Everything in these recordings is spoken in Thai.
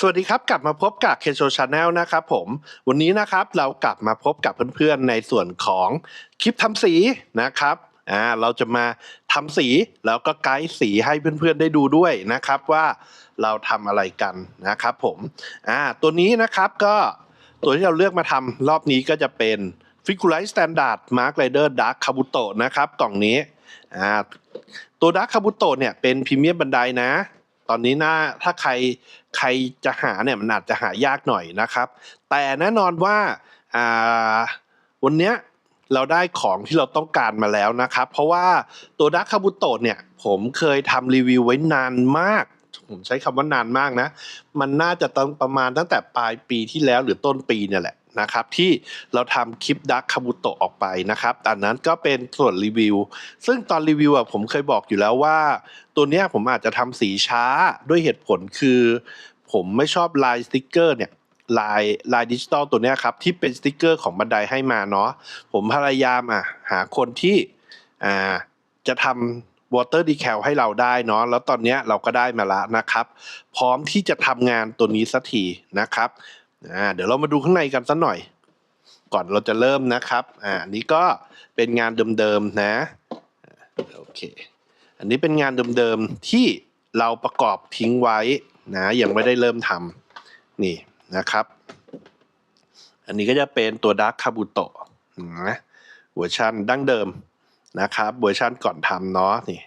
สวัสดีครับ กลับมาพบกับเคโชชาแนลนะครับผม วันนี้นะครับเรากลับมาพบกับเพื่อนๆในส่วนของคลิปทำสีนะครับอ่าเราจะมาทำสีแล้วก็ไกด์สีให้เพื่อนๆได้ดูด้วยนะครับว่าเราทำอะไรกันนะครับผมอ่าตัวนี้นะครับก็ตัวที่เราเลือกมาทำรอบนี้ก็จะเป็น f i g u r i z e Standard Mark Rider Dark Kabuto นะครับกล่องนี้อ่าตัว Dark Kabuto เนี่ยเป็นพรีเมียมบันไดนะ ตอนนี้น่าถ้าใครใครจะหาเนี่ยมันอาจจะหายากหน่อยนะครับ แต่แน่นอนว่าวันเนี้ยเราได้ของที่เราต้องการมาแล้วนะครับ เพราะว่าตัวดักคาบุโตะเนี่ยผมเคยทำรีวิวไว้นานมาก ผมใช้คำว่านานมากนะ มันน่าจะตั้งประมาณตั้งแต่ปลายปีที่แล้วหรือต้นปีเนี่ยแหละ นะครับที่เราทำคลิปดักคาบุโตะออกไปนะครับอันนั้นก็เป็นส่วนรีวิว ซึ่งตอนรีวิวอะผมเคยบอกอยู่แล้วว่า ตัวเนี้ยผมอาจจะทำสีช้าด้วยเหตุผลคือ ผมไม่ชอบลายสติกเกอร์เนี่ยลายลายดิจิตอลตัวเนี้ยครับ ที่เป็นสติกเกอร์ของบันไดให้มาเนาะผมพยายามอะหาคนที่อ่าจะทำวอเตอร์ดีแคลให้เราได้เนาะแล้วตอนนี้เราก็ได้มาแล้วนะครับ พร้อมที่จะทำงานตัวนี้สักทีนะครับ อ่าเดี๋ยวเรามาดูข้างในกันสักหน่อย ก่อนเราจะเริ่มนะครับ อ่าอันนี้ก็เป็นงานเดิมๆนะโอเค อันนี้เป็นงานเดิมๆที่เราประกอบทิ้งไว้นะยังไม่ได้เริ่มทำนี่นะครับ อันนี้ก็จะเป็นตัวด a r k คาบุโตะนะเวอร์ชันดั้งเดิมนะครับเวอร์ชันก่อนทำเนาะนี่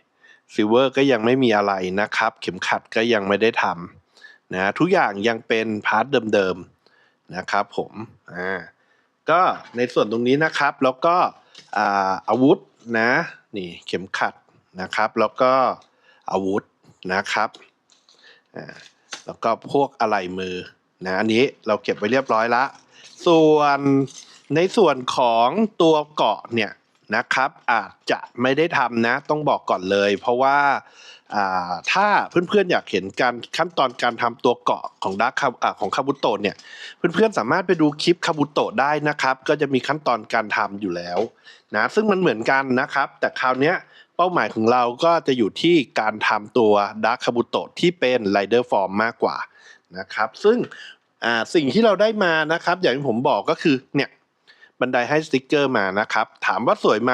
ซิลเวอร์ก็ยังไม่มีอะไรนะครับ เข็มขัดก็ยังไม่ได้ทำนะทุกอย่างยังเป็นพาร์ทเดิมๆ นะครับผมอ่าก็ในส่วนตรงนี้นะครับแล้วก็อาอาวุธนะนี่เข็มขัดนะครับแล้วก็อาวุธนะครับอ่าแล้วก็พวกอะไหล่มือนะอันนี้เราเก็บไว้เรียบร้อยละ ส่วนในส่วนของตัวเกาะเนี่ย นะครับอาจจะไม่ได้ทำนะต้องบอกก่อนเลย เพราะว่าถ้าเพื่อนๆอยากเห็นการขั้นตอนการทำตัวเกาะของดักของคาบุโตะเนี่ยเพื่อนๆสามารถไปดูคลิปคาบุโตะได้นะครับ ก็จะมีขั้นตอนการทำอยู่แล้วนะซึ่งมันเหมือนกันนะครับ แต่คราวนี้เป้าหมายของเราก็จะอยู่ที่การทำตัวด a r k คาบุโตะที่เป็น Rider Form มมากกว่านะครับ ซึ่งสิ่งที่เราได้มานะครับ อย่างที่ผมบอกก็คือเนี่ย บันไดให้สติกเกอร์มานะครับ ถามว่าสวยไหม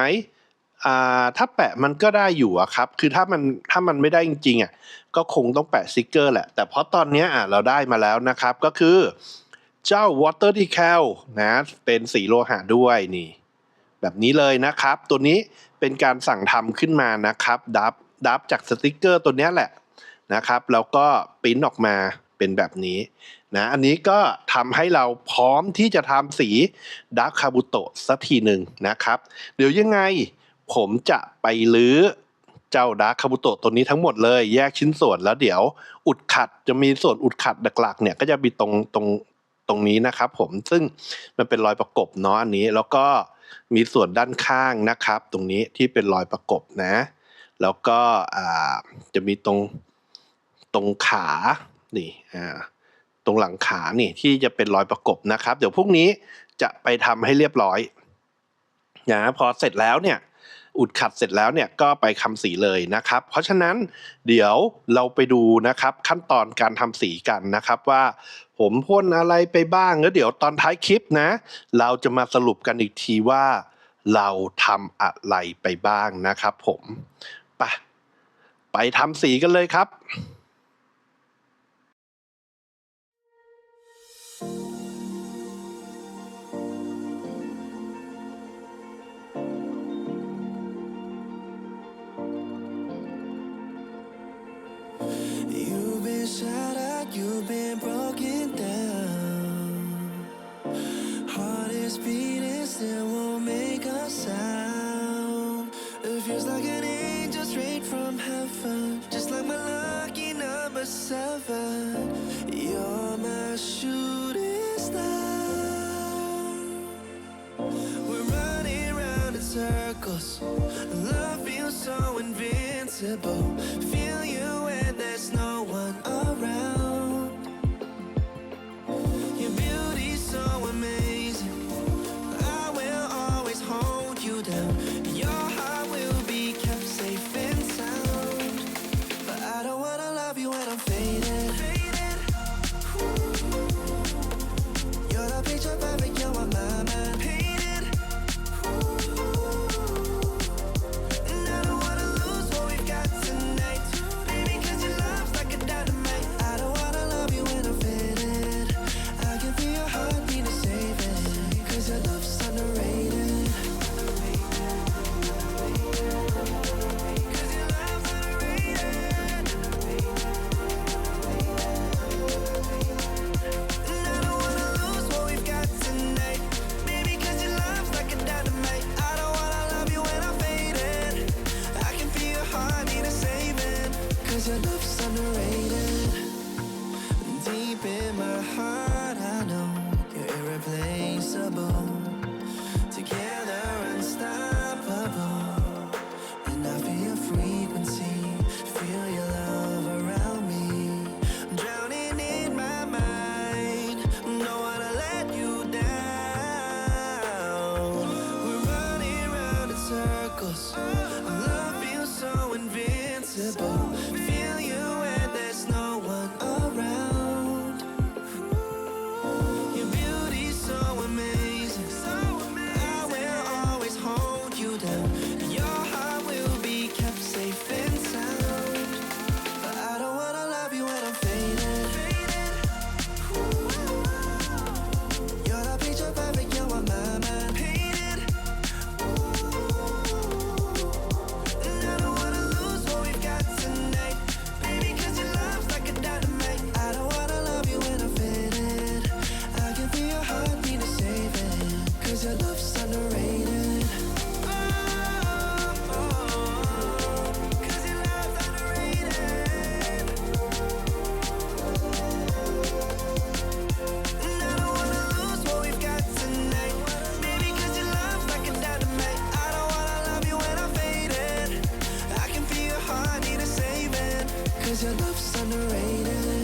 อ่าถ้าแปะมันก็ได้อยู่อะครับ คือถ้ามันถ้ามันไม่ได้จริงๆอะก็คงต้องแปะสติกเกอร์แหละ แต่เพราะตอนนี้อะเราได้มาแล้วนะครับ ก็คือเจ้า Water Decal นะเป็นสีโลหะด้วยนี่ แบบนี้เลยนะครับ ตัวนี้เป็นการสั่งทำขึ้นมานะครับ ดับดับจากสติกเกอร์ตัวนี้แหละนะครับ แล้วก็ปริ้นออกมาเป็นแบบนี้ นะอันนี้ก็ทำให้เราพร้อมที่จะทำสีดักคาบุโตะสักทีหนึ่งนะครับ เดี๋ยวยังไงผมจะไปลื้อเจ้าดักคาบุโตะตัวนี้ทั้งหมดเลย แยกชิ้นส่วนแล้วเดี๋ยวอุดขัดจะมีส่วนอุดขัดหลักๆเนี่ยก็จะมีตรงตรงตรงนี้นะครับผมซึ่งมันเป็นรอยประกบเนาะอันนี้แล้วก็มีส่วนด้านข้างนะครับ ตรงนี้ที่เป็นรอยประกบนะ แล้วก็จะมีตรงตรงขานี่อ่า ตรงหลังขานี่ที่จะเป็นรอยประกบนะครับ เดี๋ยวพรุ่งนี้จะไปทำให้เรียบร้อยนะพอเสร็จแล้วเนี่ยอุดขัดเสร็จแล้วเนี่ยก็ไปคำสีเลยนะครับ เพราะฉะนั้นเดี๋ยวเราไปดูนะครับขั้นตอนการทำสีกันนะครับว่าผมพ่นอะไรไปบ้างแล้วเดี๋ยวตอนท้ายคลิปนะ เราจะมาสรุปกันอีกทีว่า เราทำอะไรไปบ้างนะครับผม ไปไปทำสีกันเลยครับ Shot at, you've been broken down. Heart is beating, still won't make a sound. It feels like an angel straight from heaven, just like my lucky number seven. You're my shooting star. We're running round in circles. Love feels so invincible. Faded. Cause your love's underrated Deep in my heart I know you're irreplaceable. Cause your love's underrated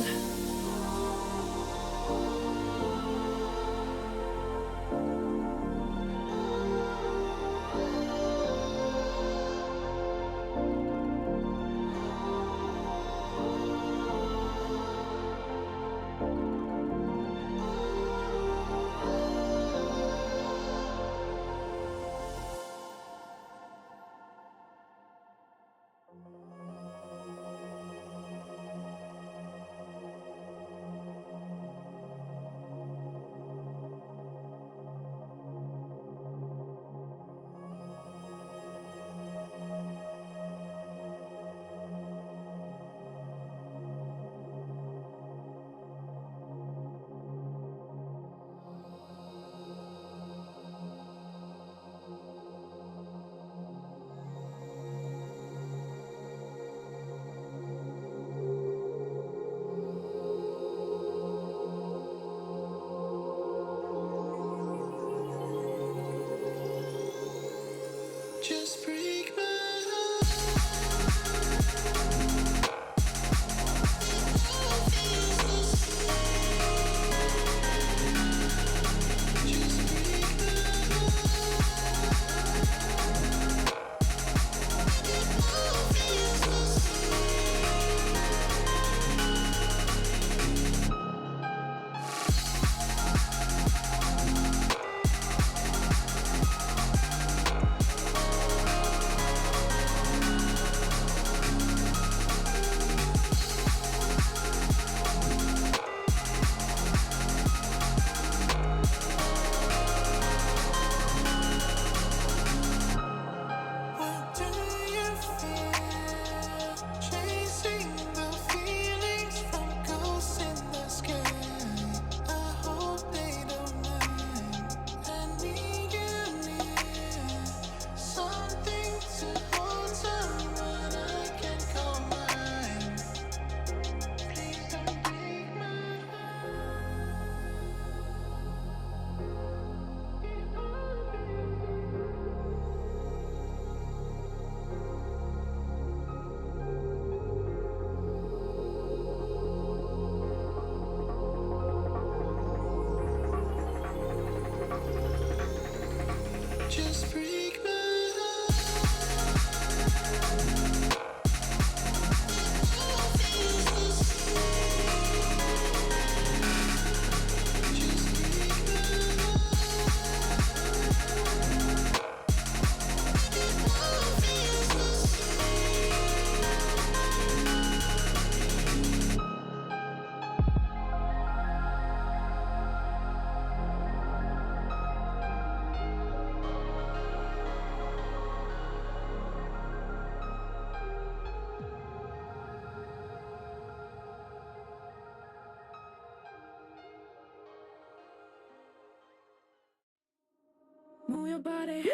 Move your body,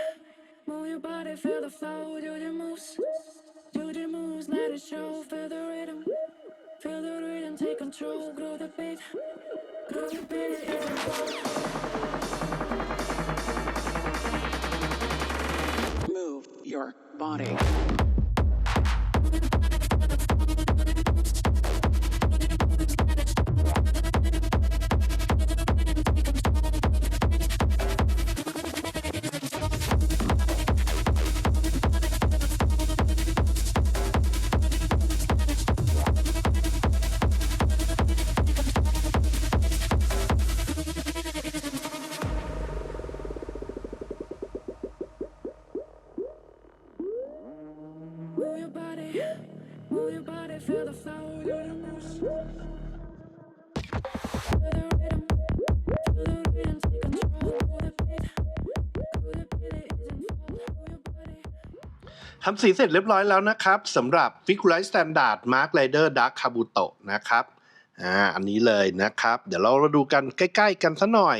move your body, feel the flow, do the moves, do the moves, let it show, feel the rhythm, feel the rhythm, take control, grow the beat, grow the beat, flow. Move your body. ทำสีเสร็จเรียบร้อยแล้วนะครับสำหรับ f i g u r i z e Standard Mark Rider Dark Kabuto นะครับอ่าอันนี้เลยนะครับ เดี๋ยวเรามาดูกันใกล้ ๆ กันสัหน่อย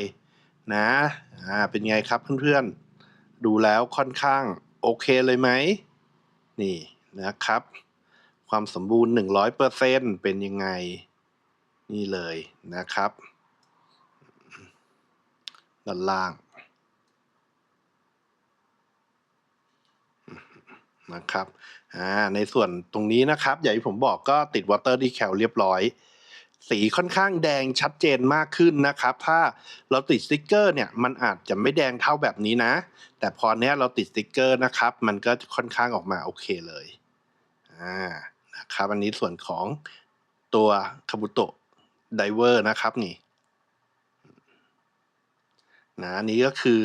นะอ่าเป็นไงครับเพื่อนๆ ดูแล้วค่อนข้างโอเคเลยไหมนี่นะครับ ความสมบูรณ์ 100%เป็นยังไง นี่เลยนะครับ ด้านล่าง นะครับอ่าในส่วนตรงนี้นะครับ อย่างที่ผมบอกก็ติดวอเตอร์ดีแคลเรียบร้อย สีค่อนข้างแดงชัดเจนมากขึ้นนะครับ ถ้าเราติดสติกเกอร์เนี่ยมันอาจจะไม่แดงเท่าแบบนี้นะ แต่พอเนี้ยเราติดสติกเกอร์นะครับ มันก็ค่อนข้างออกมาโอเคเลยอ่านะครับอันนี้ส่วนของตัวคาบุโตะไดเวอร์นะครับนี่นะนี้ก็คือ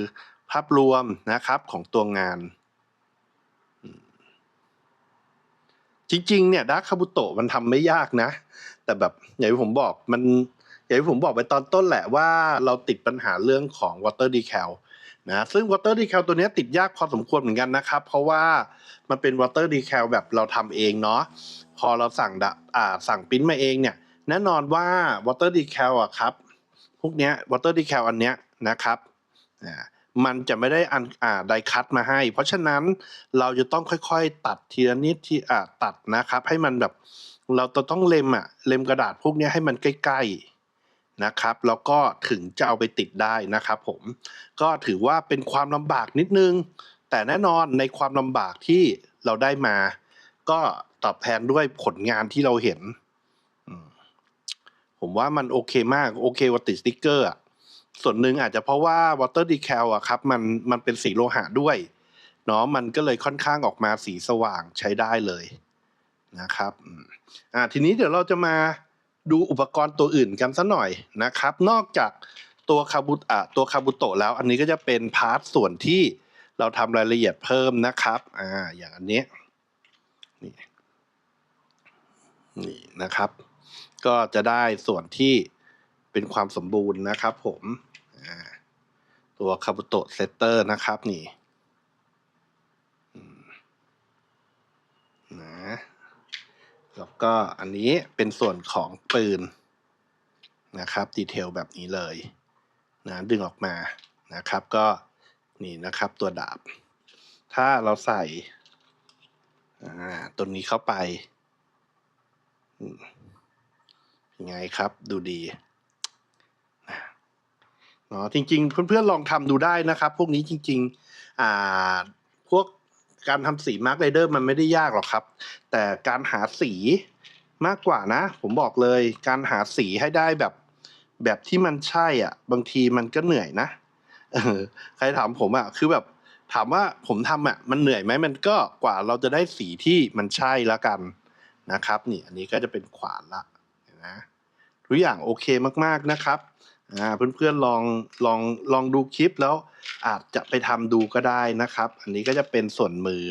ภาพรวมนะครับของตัวงาน จริง ๆ เนี่ยดาร์คคาบุโตะมันทำไม่ยากนะ แต่แบบอย่างที่ผมบอกมันอย่างที่ผมบอกไปตอนต้นแหละว่าเราติดปัญหาเรื่องของ water decal นะซึ่ง water decal ตัวนี้ติดยากพอสมควรเหมือนกันนะครับ เพราะว่ามันเป็น water decal แบบเราทำเองเนาะพอเราสั่งดะอ่าสั่งปริ้นมาเองเนี่ยแน่นอนว่า water decal อะครับ พวกเนี้ย water decal อันเนี้ยนะครับ มันจะไม่ได้อันอ่าไดคัตมาให้ เพราะฉะนั้นเราจะต้องค่อยๆ ตัดทีละนิดที่อ่าตัดนะครับ ให้มันแบบเราต้องเล็มอะเล็มกระดาษพวกนี้ให้มันใกล้ๆนะครับ แล้วก็ถึงจะเอาไปติดได้นะครับ ผมก็ถือว่าเป็นความลำบากนิดนึง แต่แน่นอนในความลำบากที่เราได้มา ก็ตอบแทนด้วยผลงานที่เราเห็น ผมว่ามันโอเคมาก โอเคกว่าติดสติกเกอร์อะ ส่วนหนึ่งอาจจะเพราะว่า water decal อะครับมันมันเป็นสีโลหะด้วยเนาะมันก็เลยค่อนข้างออกมาสีสว่างใช้ได้เลยนะครับอ่าทีนี้เดี๋ยวเราจะมาดูอุปกรณ์ตัวอื่นกันสักหน่อยนะครับ นอกจากตัวคาบุอ่าตัวคาบุโตะแล้ว อันนี้ก็จะเป็นพาร์ทส่วนที่เราทำรายละเอียดเพิ่มนะครับอ่าอย่างอันนี้นี่นี่นะครับ ก็จะได้ส่วนที่ เป็นความสมบูรณ์นะครับผมตัวคาบุโตเซตเตอร์นะครับนี่นะแล้วก็อันนี้เป็นส่วนของปืนนะครับดีเทลแบบนี้เลยนะดึงออกมานะครับก็นี่นะครับตัวดาบ ถ้าเราใส่ตัวนี้เข้าไปยังไงครับดูดี เนาะจริง ๆ เพื่อนๆลองทำดูได้นะครับ พวกนี้จริง ๆ อ่าพวกการทำสีมาร์กไรเดอร์มันไม่ได้ยากหรอกครับ แต่การหาสีมากกว่านะ ผมบอกเลย การหาสีให้ได้แบบแบบที่มันใช่อะ บางทีมันก็เหนื่อยนะเออใครถามผมอะคือแบบถามว่าผมทำอะมันเหนื่อยไหมมันก็กว่าเราจะได้สีที่มันใช่แล้วกันนะครับ นี่อันนี้ก็จะเป็นขวานละนไหมทุกอย่างโอเคมากๆนะครับ อ่าเพื่อนๆลองลองลองดูคลิปแล้วอาจจะไปทำดูก็ได้นะครับ อันนี้ก็จะเป็นส่วนมือ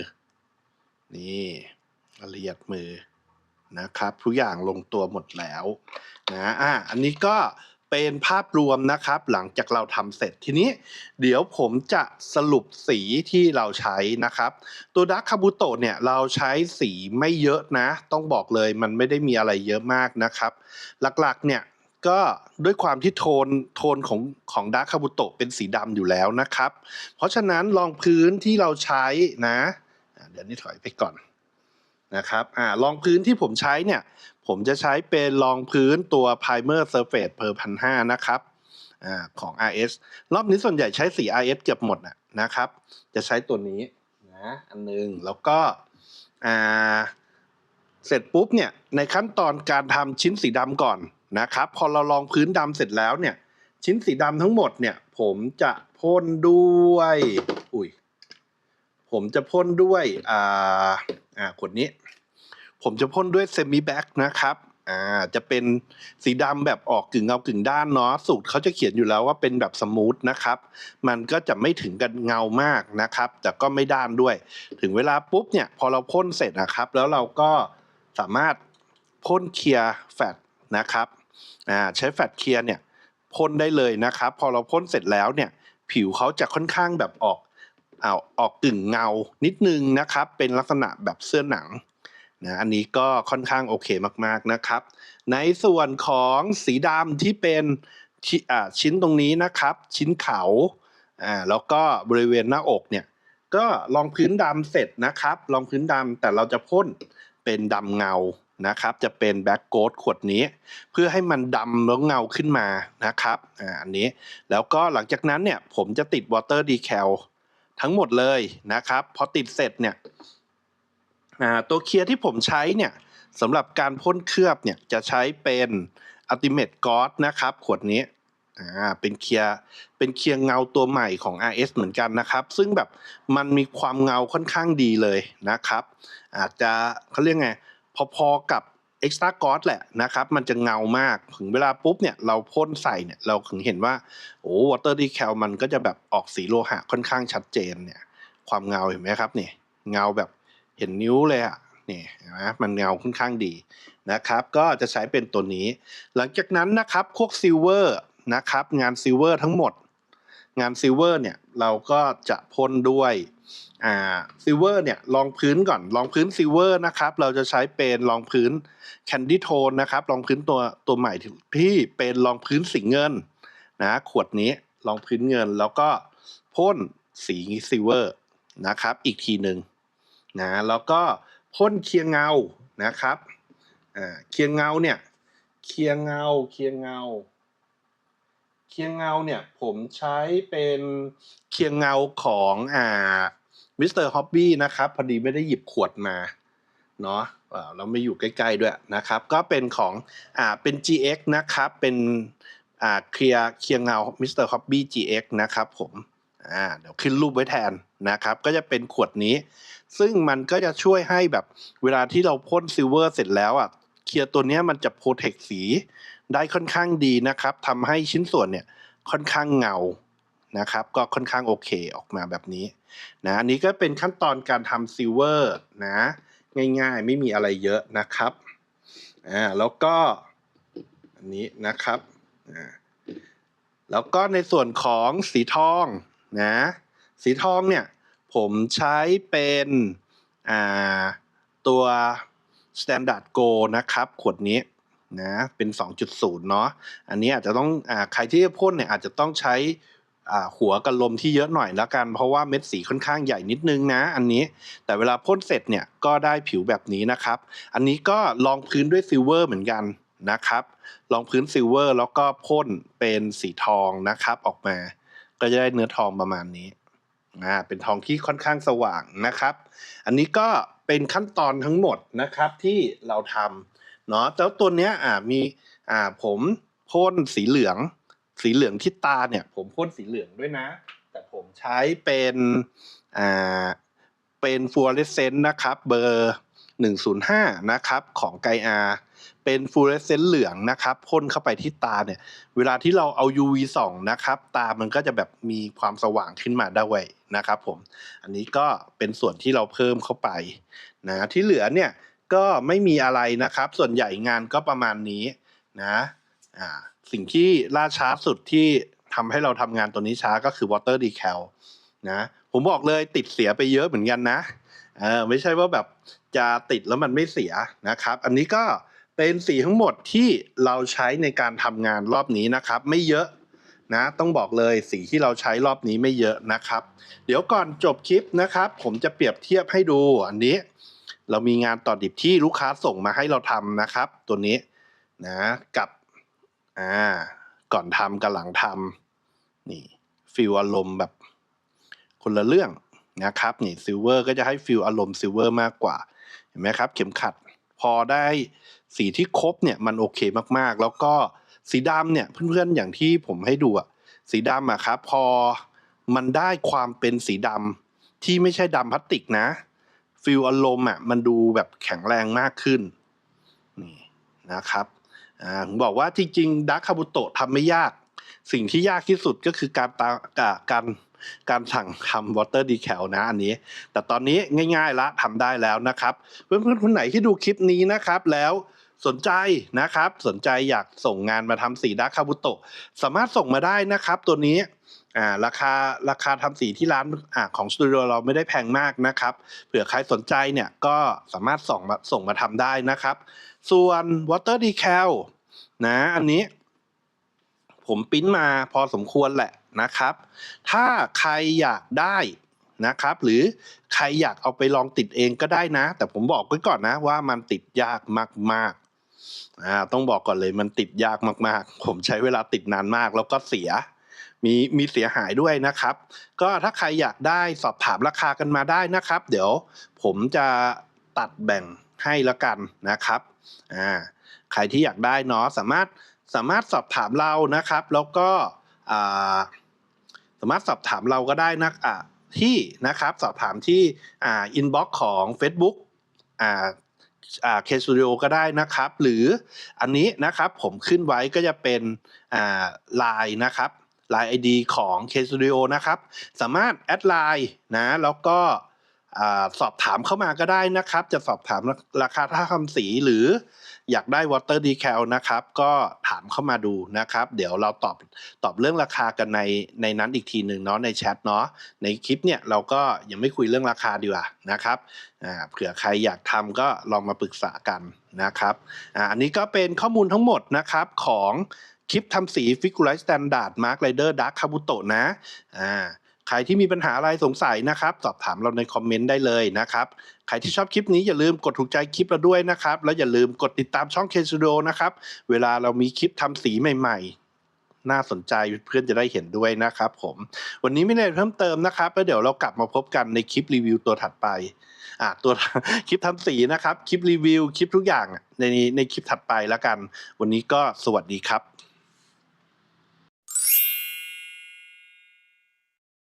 นี่ละเอียดมือนะครับ ทุกอย่างลงตัวหมดแล้วนะอ่าอันนี้ก็เป็นภาพรวมนะครับ หลังจากเราทำเสร็จทีนี้ เดี๋ยวผมจะสรุปสีที่เราใช้นะครับ ตัวดักคาบุโตะเนี่ยเราใช้สีไม่เยอะนะ ต้องบอกเลยมันไม่ได้มีอะไรเยอะมากนะครับ หลักๆเนี่ย ก็ด้วยความที่โทนโทนของของดาร์คาบุโตะเป็นสีดำอยู่แล้วนะครับ เพราะฉะนั้นรองพื้นที่เราใช้นะเดี๋ยวนี้ถอยไปก่อนนะครับอ่ารองพื้นที่ผมใช้เนี่ย ผมจะใช้เป็นรองพื้นตัว Primer Surface per พันห้านะครับอ่าของ RS รอบนี้ส่วนใหญ่ใช้สี RS เกือบหมดนะนะครับ จะใช้ตัวนี้นะอันหนึงแล้วก็อ่าเสร็จปุ๊บเนี่ยในขั้นตอนการทำชิ้นสีดำก่อน นะครับ พอเราลองพื้นดำเสร็จแล้วเนี่ย ชิ้นสีดำทั้งหมดเนี่ย ผมจะพ่นด้วย อุ้ยผมจะพ่นด้วยอ่าอ่าขวดนี้ ผมจะพ่นด้วยเซมิแบ็กนะครับอ่าจะเป็นสีดำแบบออกกึ่งเงากึ่งด้านเนาะสูตรเขาจะเขียนอยู่แล้วว่าเป็นแบบสมูทนะครับ มันก็จะไม่ถึงกันเงามากนะครับ แต่ก็ไม่ด้านด้วย ถึงเวลาปุ๊บเนี่ย พอเราพ่นเสร็จนะครับ แล้วเราก็สามารถพ่นเคลียร์แฟตนะครับ อ่าใช้แฟตเคลียร์เนี่ยพ่นได้เลยนะครับ พอเราพ่นเสร็จแล้วเนี่ย ผิวเขาจะค่อนข้างแบบออกเอาออกกึ่งเงานิดนึงนะครับ เป็นลักษณะแบบเสื้อหนังนะอันนี้ก็ค่อนข้างโอเคมากๆนะครับ ในส่วนของสีดำที่เป็นช,ชิ้นตรงนี้นะครับ ชิ้นเขาอ่าแล้วก็บริเวณหน้าอกเนี่ย ก็ลองพื้นดำเสร็จนะครับ ลองพื้นดำแต่เราจะพ่นเป็นดำเงา นะครับจะเป็นแบ็กโกดขวดนี้ เพื่อให้มันดำแล้วเงาขึ้นมานะครับอ่าอันนี้แล้วก็หลังจากนั้นเนี่ยผมจะติดวอเตอร์ดีแคลทั้งหมดเลยนะครับพอติดเสร็จเนี่ยอ่าตัวเคลียร์ที่ผมใช้เนี่ยสำหรับการพ่นเคลือบเนี่ยจะใช้เป็น Ultimate God นะครับขวดนี้อ่าเป็นเคลียร์เป็นเคลียร์เงาตัวใหม่ของ RS เหมือนกันนะครับ ซึ่งแบบมันมีความเงาค่อนข้างดีเลยนะครับ อาจจะเขาเรียกไง พอๆกับ Extra God แหละนะครับ มันจะเงามากถึงเวลาปุ๊บเนี่ยเราพ่นใส่เนี่ยเราถึงเห็นว่าโอ้ Water Decal มันก็จะแบบออกสีโลหะค่อนข้างชัดเจนเนี่ย ความเงาเห็นไหมครับเนี่ยเงาแบบเห็นนิ้วเลยอะนี่เห็นไหมมันเงาค่อนข้างดีนะครับ ก็จะใช้เป็นตัวนี้ หลังจากนั้นนะครับพวกซิลเวอร์นะครับ งานซิลเวอร์ทั้งหมด งานซิลเวอร์เนี่ยเราก็จะพ่นด้วยอ่าซิลเวอร์เนี่ยรองพื้นก่อนรองพื้นซิลเวอร์นะครับเราจะใช้เป็นรองพื้นแคนดี้โทนนะครับรองพื้นตัวตัวใหม่ที่เป็นรองพื้นสีเงินนะขวดนี้รองพื้นเงินแล้วก็พ่นสีซิลเวอร์นะครับ อีกทีหนึ่งนะแล้วก็พ่นเคียงเงานะครับอ่าเคียงเงาเนี่ยเคียงเงาเคียงเงา เคียงเงาเนี่ยผมใช้เป็นเคียงเงาของอ่ามิสเตอร์ฮอบบี้นะครับ พอดีไม่ได้หยิบขวดมาเนาะเราไม่อยู่ใกล้ ๆ ด้วยนะครับ ก็เป็นของอ่าเป็น GX นะครับ เป็นอ่าเคลียร์เคียงเงามิสเตอร์ฮอบบี้ GX นะครับผมอ่าเดี๋ยวขึ้นรูปไว้แทนนะครับ ก็จะเป็นขวดนี้ ซึ่งมันก็จะช่วยให้แบบเวลาที่เราพ่นซิลเวอร์เสร็จแล้วอะ เคลียร์ตัวนี้มันจะโปรเทคสีได้ค่อนข้างดีนะครับทำให้ชิ้นส่วนเนี่ยค่อนข้างเงานะครับ ก็ค่อนข้างโอเคออกมาแบบนี้นะอันนี้ก็เป็นขั้นตอนการทำซิลเวอร์นะง่ายๆ ไม่มีอะไรเยอะนะครับอ่าแล้วก็อันนี้นะครับอ่าแล้วก็ในส่วนของสีทองนะสีทองเนี่ยผมใช้เป็นอ่าตัว Standard Go นะครับ ขวดนี้นะเป็น 2.0 เนาะอันนี้อาจจะต้องอใครที่จะพ่นเนี่ยอาจจะต้องใช้หัวกับลมที่เยอะหน่อยแล้วกัน เพราะว่าเม็ดสีค่อนข้างใหญ่นิดนึงนะ อันนี้แต่เวลาพ่นเสร็จเนี่ยก็ได้ผิวแบบนี้นะครับ อันนี้ก็ลองพื้นด้วยซิลเวอร์เหมือนกันนะครับลองพื้นซิลเวอร์แล้วก็พ่นเป็นสีทองนะครับออกมา ก็จะได้เนื้อทองประมาณนี้อ่าเป็นทองที่ค่อนข้างสว่างนะครับ อันนี้ก็ เป็นขั้นตอนทั้งหมดนะครับที่เราทำเนาะแล้วตัวเนี้ยอ่ามีอ่าผมพ่นสีเหลือง สีเหลืองที่ตาเนี่ย ผมพ่นสีเหลืองด้วยนะ แต่ผมใช้เป็นอ่าเป็นฟลูออเรสเซนต์นะครับ เบอร์ 105 นะครับของไกอาเป็นฟลูออเรสเซนต์เหลืองนะครับพ่นเข้าไปที่ตาเนี่ย เวลาที่เราเอา UV ส่องนะครับ ตามันก็จะแบบมีความสว่างขึ้นมาด้วยนะครับผม อันนี้ก็เป็นส่วนที่เราเพิ่มเข้าไปนะที่เหลือเนี่ยก็ไม่มีอะไรนะครับ ส่วนใหญ่งานก็ประมาณนี้นะอ่าสิ่งที่ล่าช้าสุดที่ทำให้เราทำงานตัวนี้ช้าก็คือ water decal นะผมบอกเลยติดเสียไปเยอะเหมือนกันนะเออไม่ใช่ว่าแบบ จะติดแล้วมันไม่เสียนะครับ อันนี้ก็เป็นสีทั้งหมดที่เราใช้ในการทำงานรอบนี้นะครับ ไม่เยอะนะต้องบอกเลยสีที่เราใช้รอบนี้ไม่เยอะนะครับ เดี๋ยวก่อนจบคลิปนะครับ ผมจะเปรียบเทียบให้ดูอันนี้ เรามีงานต่อดิบที่ลูกค้าส่งมาให้เราทำนะครับ ตัวนี้นะกับอ่าก่อนทำกับหลังทำนี่ฟิลอารมณ์แบบคนละเรื่องนะครับนี่ซิลเวอร์ก็จะให้ฟิลอารมณ์ซิลเวอร์มากกว่า เห็นไหมครับ เข็มขัดพอได้สีที่ครบเนี่ยมันโอเคมากๆ แล้วก็สีดำเนี่ยเพื่อนๆอย่างที่ผมให้ดูอะสีดำอะครับ พอมันได้ความเป็นสีดำที่ไม่ใช่ดำพลาสติกนะฟิลอารมณ์อะมันดูแบบแข็งแรงมากขึ้นนี่นะครับอ่าผมบอกว่าจริงๆดักคาบุโตะทำไม่ยาก สิ่งที่ยากที่สุดก็คือการตาอ่าการ การสั่งทำวอเตอร์ดีแคลนะอันนี้ แต่ตอนนี้ง่าย ๆละทำได้แล้วนะครับ เพื่อนๆคนไหนที่ดูคลิปนี้นะครับแล้วสนใจนะครับ สนใจอยากส่งงานมาทำสีดักคาบุโตะสามารถส่งมาได้นะครับ ตัวนี้อ่าราคาราคาทำสีที่ร้านอ่าของสตูดิโอเราไม่ได้แพงมากนะครับเผื่อใครสนใจเนี่ยก็สามารถส่งมาส่งมาทำได้นะครับ ส่วน Water Decal นะ อันนี้ ผมปริ้นมาพอสมควรแหละ นะครับ ถ้าใครอยากได้นะครับ หรือใครอยากเอาไปลองติดเองก็ได้นะ แต่ผมบอกไว้ก่อนนะว่ามันติดยากมากๆอ่าต้องบอกก่อนเลยมันติดยากมากๆ ผมใช้เวลาติดนานมากแล้วก็เสียมีมีเสียหายด้วยนะครับ ก็ถ้าใครอยากได้สอบถามราคากันมาได้นะครับ เดี๋ยวผมจะตัดแบ่งให้ละกันนะครับอ่าใครที่อยากได้เนาะสามารถสามารถสอบถามเรานะครับ แล้วก็อ่า สามารถสอบถามเราก็ได้นะอ่าที่นะครับสอบถามที่อ่าอินบ็อกซ์ของ Facebook อ่าอ่าเคสตูดิโอก็ได้นะครับ หรืออันนี้นะครับผมขึ้นไว้ก็จะเป็นอ่าไลน์นะครับ Line ID ของ K Studio นะครับ สามารถแอดไลน์นะแล้วก็สอบถามเข้ามาก็ได้นะครับ จะสอบถามราคาท่าคำสีหรืออยากได้ Water Decal นะครับ ก็ถามเข้ามาดูนะครับ เดี๋ยวเราตอบตอบเรื่องราคากันในในนั้นอีกทีหนึ่งเนาะในแชทเนาะในคลิปเนี่ยเราก็ยังไม่คุยเรื่องราคาดีกว่านะครับอ่าเผื่อใครอยากทำก็ลองมาปรึกษากันนะครับอ่าอันนี้ก็เป็นข้อมูลทั้งหมดนะครับของคลิปทำสีฟิกูไลท์สแตนดาร์ดมาร์คไรเดอร์ดักคาบุโตะนะอ่า ใครที่มีปัญหาอะไรสงสัยนะครับ สอบถามเราในคอมเมนต์ได้เลยนะครับ ใครที่ชอบคลิปนี้อย่าลืมกดถูกใจคลิปเราด้วยนะครับ แล้วอย่าลืมกดติดตามช่อง k ค t u d i o นะครับ เวลาเรามีคลิปทำสีใหม่ๆ น่าสนใจเพื่อนจะได้เห็นด้วยนะครับผม วันนี้ไม่ได้เพิ่มเติมนะครับแล้วเดี๋ยวเรากลับมาพบกันในคลิปรีวิวตัวถัดไปอ่าตัวคลิปทำสีนะครับ คลิปรีวิว คลิปทุกอย่างในในคลิปถัดไปแล้วกัน วันนี้ก็สวัสดีครับ